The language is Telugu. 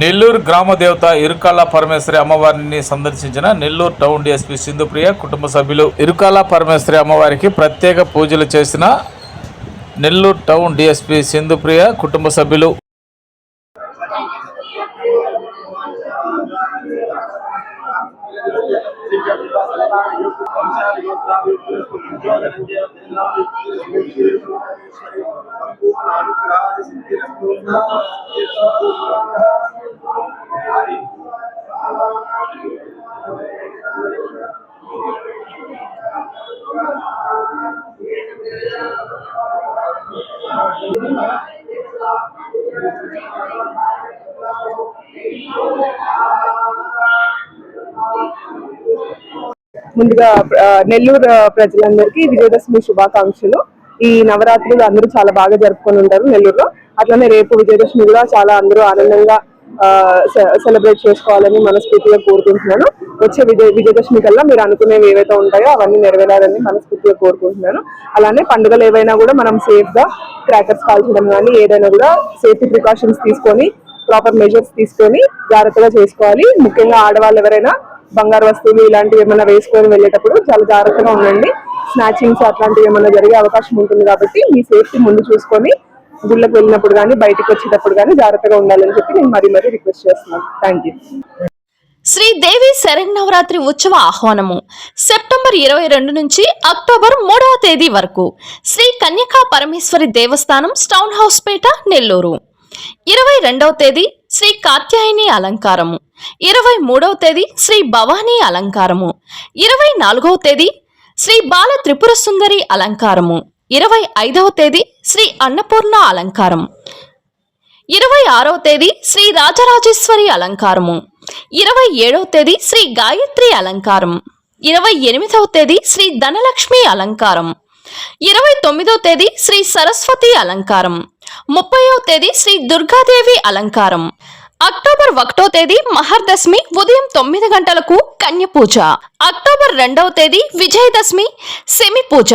నెల్లూరు గ్రామ దేవత ఇరుకాల పరమేశ్వరి అమ్మవారిని సందర్శించిన నెల్లూరు టౌన్ డిఎస్పీ సింధుప్రియ కుటుంబ సభ్యులు ఇరుకాల పరమేశ్వరి అమ్మవారికి ప్రత్యేక పూజలు చేసిన నెల్లూరు టౌన్ డిఎస్పీ సింధుప్రియ కుటుంబ సభ్యులు. ముందుగా నెల్లూరు ప్రజలందరికీ విజయదశమి శుభాకాంక్షలు. ఈ నవరాత్రులు అందరూ చాలా బాగా జరుపుకొని ఉంటారు నెల్లూరులో. అట్లనే రేపు విజయదశమి కూడా చాలా అందరూ ఆనందంగా సెలబ్రేట్ చేసుకోవాలని మనస్ఫూర్తిగా కోరుకుంటున్నాను. వచ్చే విజయ విజయదశమి కల్లా మీరు అనుకునేవి ఏవైతే ఉంటాయో అవన్నీ నెరవేరాలని మనస్ఫూర్తిగా కోరుకుంటున్నాను. అలానే పండుగలు ఏవైనా కూడా మనం సేఫ్గా క్రాకర్స్ కాల్చడం కానీ ఏదైనా కూడా సేఫ్టీ ప్రికాషన్స్ తీసుకొని ప్రాపర్ మెజర్స్ తీసుకొని జాగ్రత్తగా చేసుకోవాలి. ముఖ్యంగా ఆడవాళ్ళు ఎవరైనా బంగారు వస్తువులు ఇలాంటివి ఏమైనా వేసుకొని వెళ్ళేటప్పుడు చాలా జాగ్రత్తగా ఉండండి. స్నాచింగ్స్ అట్లాంటివి ఏమైనా జరిగే అవకాశం ఉంటుంది కాబట్టి మీ సేఫ్టీ ముందు చూసుకొని గుళ్ళకి వెళ్ళినప్పుడు కానీ బయటకు వచ్చేటప్పుడు కానీ జాగ్రత్తగా ఉండాలని చెప్పి నేను మరీ మరీ రిక్వెస్ట్ చేస్తున్నాను. థ్యాంక్ యూ శ్రీదేవి శరన్నవరాత్రి ఉత్సవ ఆహ్వానము సెప్టెంబర్ ఇరవై రెండు నుంచి అక్టోబర్ మూడవ తేదీ వరకు శ్రీ కన్యకా పరమేశ్వరి దేవస్థానం స్టౌన్ హౌస్ పేట నెల్లూరు. ఇరవై రెండవ తేదీ శ్రీ కాత్యాయని అలంకారము. ఇరవై మూడవ తేదీ శ్రీ భవానీ అలంకారము. ఇరవై నాలుగవ తేదీ శ్రీ బాల త్రిపుర సుందరి అలంకారము. ఇరవై ఐదవ తేదీ శ్రీ అన్నపూర్ణ అలంకారం. ఇరవై ఆరవ తేదీ శ్రీ రాజరాజేశ్వరి అలంకారము. ఇరవై ఏడవ తేదీ శ్రీ గాయత్రి అలంకారం. ఇరవై ఎనిమిదవ తేదీ శ్రీ ధనలక్ష్మి అలంకారం. ఇరవై తొమ్మిదవ తేదీ శ్రీ సరస్వతి అలంకారం. ముప్పైవ తేదీ శ్రీ దుర్గాదేవి అలంకారం. అక్టోబర్ ఒకటో తేదీ మహర్దశమి ఉదయం తొమ్మిది గంటలకు కన్య పూజ అక్టోబర్ రెండవ తేదీ విజయదశమి సెమి పూజ